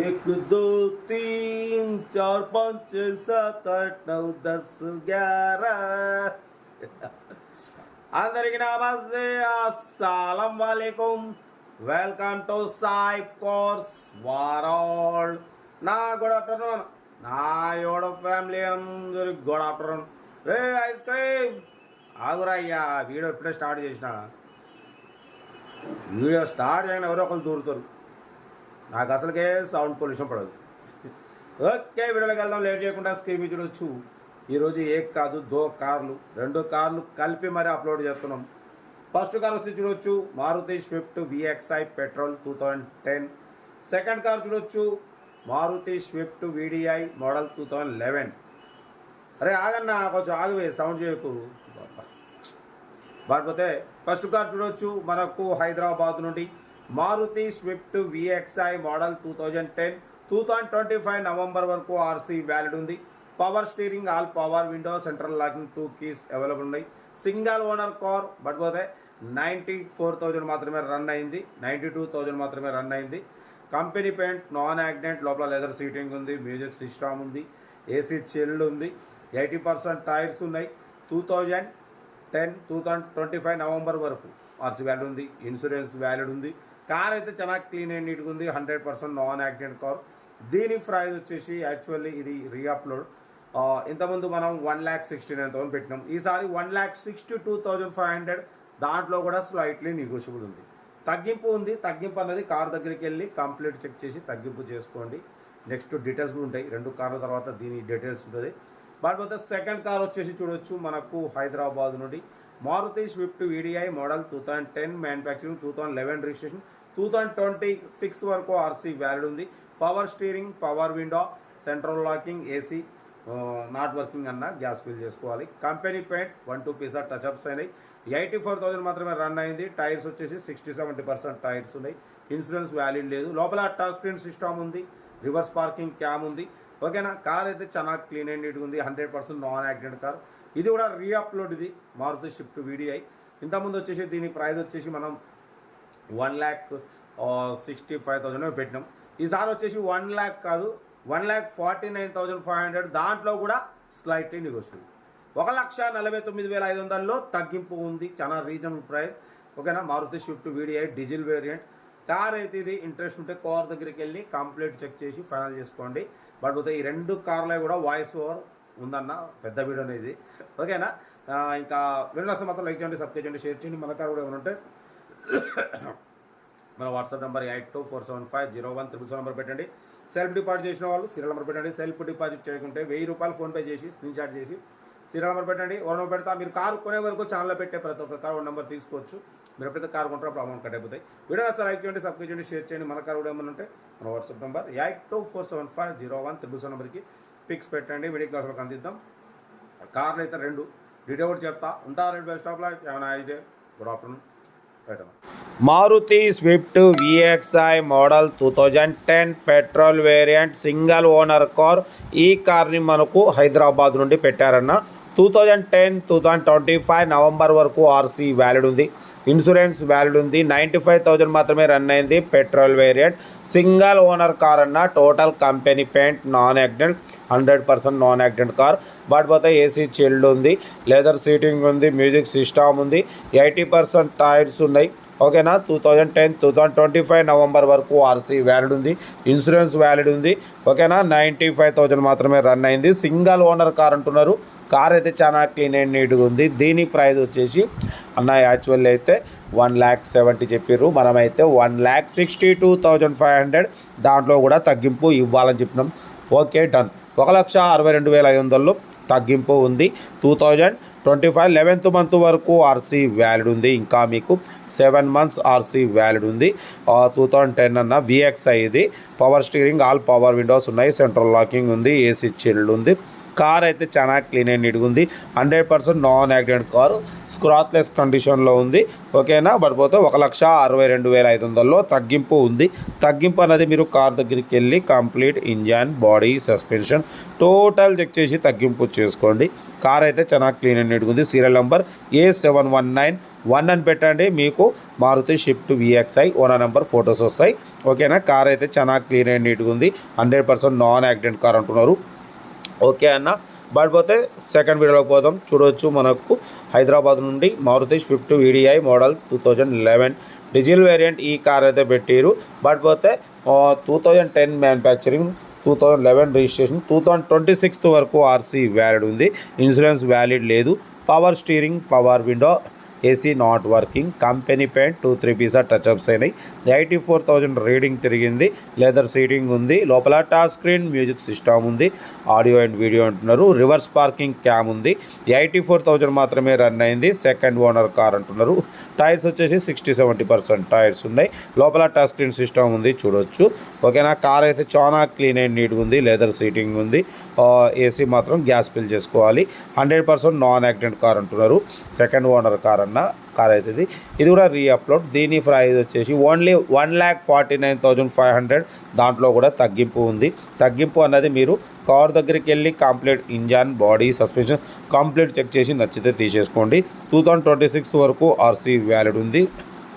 एक दो तीन चार पाँच छः सात आठ नौ दस ग्यारह అందరికి నమస్తే అస్సలం వాలేకుం వెల్కమ్ టు సాయి కోర్స్ వారాల్ నా గుడ్ ఆఫ్టర్నూన్ నా యోడ ఫ్యామిలీ అందరికి గుడ్ ఆఫ్టర్నూన్ రే ఐస్ క్రీమ్ ఆగురా అయ్యా వీడియో ఇప్పుడే స్టార్ట్ చేసిన వీడియో స్టార్ట్ చేయగానే ఎవరో ఒకరు దూరుతారు నాకు అసలుకే సౌండ్ పొల్యూషన్ పడదు. ఓకే వీడియోలోకి వెళ్దాం. లేట్ చేయకుండా స్క్రీన్ చూడొచ్చు. ఈరోజు ఏక్ కాదు దో కార్లు. రెండు కార్లు కలిపి మరి అప్లోడ్ చేస్తున్నాం. ఫస్ట్ కార్ వచ్చి చూడొచ్చు. Maruti Swift VXI petrol two thousand ten second car చూడొచ్చు. Maruti Swift VDI model two thousand eleven అరే ఆగన్నా కొంచెం ఆగవే సౌండ్ చేయకు. కాకపోతే ఫస్ట్ కార్ చూడొచ్చు. మనకు హైదరాబాద్ నుండి Maruti Swift VXI model two thousand ten two thousand twenty five November వరకు ఆర్సీ వ్యాలిడ్ ఉంది. Power steering all power window central locking two keys available ఉన్నాయి. సింగల్ ఓనర్ కార్ బట్ పోతే ninety four thousand మాత్రమే run అయింది. Ninety two thousand మాత్రమే run అయింది. Company paint non accident లోపల leather seating ఉంది. మ్యూజిక్ సిస్టమ్ ఉంది. ఏసీ చిల్డ్ ఉంది. ఎయిటీ పర్సెంట్ టైర్స్ ఉన్నాయి. Two thousand ten two thousand twenty five November వరకు ఆర్సీ వ్యాల్యూ ఉంది. ఇన్సూరెన్స్ వ్యాలిడ్ ఉంది. కార్ అయితే చాలా క్లీన్ అండ్ నీట్గా ఉంది hundred percent non accident car. దీని ప్రైజ్ వచ్చేసి యాక్చువల్లీ ఇది రీఅప్లోడ్ ఇంతకుముందు మనం one lakh sixty nine thousand పెట్టినాం. ఈసారి one lakh sixty two thousand five hundred. దాంట్లో కూడా స్లైట్లీ నెగోషియబుల్ ఉంది. తగ్గింపు ఉంది. తగ్గింపు అన్నది కార్ దగ్గరికి వెళ్ళి కంప్లీట్ చెక్ చేసి తగ్గింపు చేసుకోండి. నెక్స్ట్ డీటెయిల్స్ కూడా ఉంటాయి. రెండు కార్ల తర్వాత దీని డీటెయిల్స్ ఉంటుంది. కాకపోతే సెకండ్ కార్ వచ్చేసి చూడొచ్చు. మనకు హైదరాబాద్ నుండి Maruti Swift VDI model two thousand ten manufacturing two thousand eleven registration two thousand twenty six వరకు ఆర్సీ వ్యాలిడ్ ఉంది. Power steering power window central locking AC not working అన్న గ్యాస్ ఫిల్ చేసుకోవాలి. Company paint one two పీసా touch-ups అయినాయి eighty four thousand మాత్రమే run అయింది. Tyres వచ్చేసి sixty seventy percent tyres ఉన్నాయి. ఇన్సూరెన్స్ వ్యాలిడ్ లేదు. లోపల టచ్ స్క్రీన్ సిస్టమ్ ఉంది. రివర్స్ పార్కింగ్ క్యామ్ ఉంది. ఓకేనా కార్ అయితే చాలా క్లీన్ అండ్ నీట్గా ఉంది. Hundred percent non accident car ఇది కూడా రీఅప్లోడ్ ఇది మారుతి షిఫ్ట్ వీడిఐ ఇంతకుముందు వచ్చేసి దీని ప్రైస్ వచ్చేసి మనం one lakh sixty five thousand పెట్టినాం. ఈసారి వచ్చేసి వన్ ల్యాక్ కాదు one lakh forty nine thousand five hundred దాంట్లో కూడా స్లైట్లీ నెగోషియబుల్ ఒక లక్ష నలభై తొమ్మిది వేల ఐదు వందల్లో తగ్గింపు ఉంది. చాలా రీజనబుల్ ప్రైస్ ఓకేనా? Maruti Swift VDI diesel variant car అయితే ఇది ఇంట్రెస్ట్ ఉంటే కార్ దగ్గరికి వెళ్ళి కంప్లీట్ చెక్ చేసి ఫైనల్ చేసుకోండి. బట్ పోతే ఈ రెండు కార్లో కూడా వాయిస్ ఓవర్ ఉందన్న పెద్ద వీడియో అనేది. ఓకేనా? ఇంకా వీడియో వస్తే మాత్రం లైక్ చేయండి సబ్స్క్రైబ్ చేయండి షేర్ చేయండి. మనకారు కూడా ఏమైనా ఉంటే మన WhatsApp number eight two four seven five zero one triple seven number పెట్టండి. సెల్ఫ్ డిపాజిట్ చేసిన వాళ్ళు సీరియల్ నెంబర్ పెట్టండి. సెల్ఫ్ డిపాజిట్ చేయకుంటే వెయ్యి రూపాయలు ఫోన్పే చేసి స్క్రీన్ షాట్ చేసి సీరియల్ నెంబర్ పెట్టండి. ఓ నెంబర్ పెడతా. మీరు కారు కొనే వరకు ఛానల్లో పెట్టే ప్రతి ఒక్క కారు నెంబర్ తీసుకోవచ్చు. మీరు ఎప్పుడైతే కారు కొంటారో అప్పుడు అమౌంట్ కట్ అయిపోతాయి. వీడియో వస్తే లైక్ చేయండి సబ్స్క్రైబ్ చేయండి షేర్ చేయండి. మన కారు కూడా ఏమైనా ఉంటే మన WhatsApp number eight two four seven five zero one triple seven నెంబర్కి పిక్స్ పెట్టండి. మిడిల్ క్లాస్లోకి అందిద్దాం. కార్లు అయితే రెండు. డీటెయిల్ కూడా చెప్తా. ఉంటా రెండు బెస్ట్ స్టాప్లో ఏమైనా అయితే good afternoon Maruti Swift VXi model two thousand ten petrol variant single owner car. ఈ కార్ని మనకు హైదరాబాద్ నుండి పెట్టారన్న two thousand ten two thousand twenty five November వరకు ఆర్సీ వ్యాలిడ్ ఉంది. ఇన్సూరెన్స్ వ్యాలిడ్ ఉంది. నైంటీ ఫైవ్ థౌజండ్ మాత్రమే రన్ అయింది. Petrol variant single owner car అన్న total company paint non accident hundred percent non accident car but పోతే AC chilled ఉంది. Leather seating ఉంది. Music system ఉంది. ఎయిటీ పర్సెంట్ టైర్స్ ఉన్నాయి. ఓకేనా? Two thousand ten two thousand twenty five November వరకు RC valid ఉంది. Insurance valid ఉంది. ఓకేనా? నైంటీ ఫైవ్ థౌజండ్ మాత్రమే రన్ అయింది. సింగల్ ఓనర్ కార్ అంటున్నారు. కార్ అయితే చాలా క్లీన్ అండ్ నీట్గా ఉంది. దీని ప్రైస్ వచ్చేసి అన్న యాక్చువల్ అయితే వన్ ల్యాక్ సెవెంటీ చెప్పారు మనమైతే one lakh sixty two thousand five hundred దాంట్లో కూడా తగ్గింపు ఇవ్వాలని చెప్పినాం. ఓకే డన్ ఒక లక్ష అరవై రెండు వేల ఐదు వందల్లో తగ్గింపు ఉంది. Two thousand twenty five eleventh month వరకు ఆర్సీ వ్యాలిడ్ ఉంది. ఇంకా మీకు సెవెన్ మంత్స్ ఆర్సీ వ్యాలిడ్ ఉంది. టూ థౌజండ్ టెన్ అన్న విఎక్స్ఐ ఇది. Power steering all power windows ఉన్నాయి. సెంట్రల్ లాకింగ్ ఉంది. ఏసీ చిల్డ్ ఉంది. కార్ అయితే చాలా క్లీన్ అండ్ నీట్గా ఉంది. Hundred percent non accident car. Scratchless కండిషన్లో ఉంది. ఓకేనా? బట్ పోతే ఒక లక్ష అరవై రెండు వేల ఐదు వందల్లో తగ్గింపు ఉంది. తగ్గింపు అనేది మీరు కార్ దగ్గరికి వెళ్ళి complete engine body suspension total check చేసి తగ్గింపు చేసుకోండి. కార్ అయితే చాలా క్లీన్ అండ్ నీట్గా ఉంది. Serial number A seven one nine. One అని పెట్టండి. మీకు Maruti Swift VXi owner number photos వస్తాయి. ఓకేనా? కార్ అయితే చాలా క్లీన్ అండ్ నీట్గా ఉంది. Hundred percent non accident car అంటున్నారు. ఓకే అన్న. బట్ పోతే సెకండ్ వీడియోలోకి పోదాం. చూడొచ్చు మనకు హైదరాబాద్ నుండి Maruti Swift VDi model two thousand eleven diesel variant ఈ కార్ అయితే పెట్టారు. బట్ పోతే two thousand ten manufacturing two thousand eleven registration two thousand twenty sixth వరకు ఆర్సీ వ్యాలిడ్ ఉంది. ఇన్సూరెన్స్ వ్యాలిడ్ లేదు. Power steering power window AC not working company paint two three piece touch ups అయినాయి. Eighty four thousand reading తిరిగింది. Leather seating ఉంది. లోపల touch screen music system ఉంది. Audio and video అంటున్నారు. Reverse parking cam ఉంది. Eighty four thousand మాత్రమే run అయింది. Second owner car అంటున్నారు. టైర్స్ వచ్చేసి సిక్స్టీ సెవెంటీ పర్సెంట్ టైర్స్ ఉన్నాయి. లోపల టచ్ స్క్రీన్ సిస్టమ్ ఉంది. చూడొచ్చు. ఓకేనా? కార్ అయితే చాలా క్లీన్ అండ్ నీట్గా ఉంది. లెదర్ సీటింగ్ ఉంది. ఏసీ మాత్రం గ్యాస్ ఫిల్ చేసుకోవాలి. Hundred percent non accident car అంటున్నారు. సెకండ్ ఓనర్ కార్ అన్న కార్ అవుతుంది. ఇది కూడా రీఅప్లోడ్ దీని ప్రైస్ వచ్చేసి only one lakh forty nine thousand five hundred దాంట్లో కూడా తగ్గింపు ఉంది. తగ్గింపు అన్నది మీరు కార్ దగ్గరికి వెళ్ళి complete engine body suspension complete check చేసి నచ్చితే తీసేసుకోండి. టూ థౌజండ్ ట్వంటీ సిక్స్ వరకు ఆర్సీ వ్యాలిడ్ ఉంది.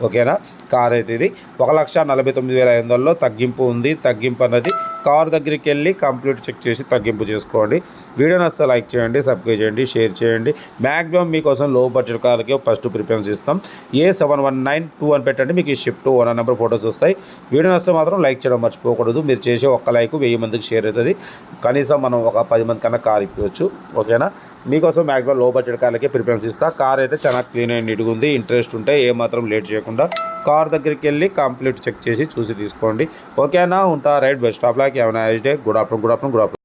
ఓకేనా? కార్ అయితే ఇది. ఒక లక్ష నలభై తొమ్మిది వేల ఐదు వందలలో తగ్గింపు ఉంది. తగ్గింపు అన్నది కార్ దగ్గరికి వెళ్ళి కంప్లీట్ చెక్ చేసి తగ్గింపు చేసుకోండి. వీడియోని అస్సలు లైక్ చేయండి సబ్స్క్రైబ్ చేయండి షేర్ చేయండి. మ్యాక్సిమం మీకోసం లో బడ్జెట్ కార్కి ఫస్ట్ ప్రిఫరెన్స్ ఇస్తాం. A seven one nine two అని పెట్టండి మీకు ఈ షిఫ్ట్ ఓనర్ నెంబర్ ఫొటోస్ వస్తాయి. వీడియోని వస్తే మాత్రం లైక్ చేయడం మర్చిపోకూడదు. మీరు చేసే ఒక్క లైక్ వెయ్యి మందికి షేర్ అవుతుంది. కనీసం మనం ఒక పది మంది కన్నా కార్ ఇప్పవచ్చు ఓకేనా? మీకోసం మ్యాక్సిమం లో బడ్జెట్ కార్లకే ప్రిఫరెన్స్ ఇస్తా. కార్ అయితే చాలా క్లీన్ అండ్ నీట్గా ఉంది. ఇంట్రెస్ట్ ఉంటే ఏ మాత్రం లేట్ చేయకుండా కార్ దగ్గరికి వెళ్ళి కంప్లీట్ చెక్ చేసి చూసి తీసుకోండి. ఓకేనా? ఉంటా రైట్ బస్ స్టాప్లో లాక్ ఏమైనా day good afternoon good afternoon good afternoon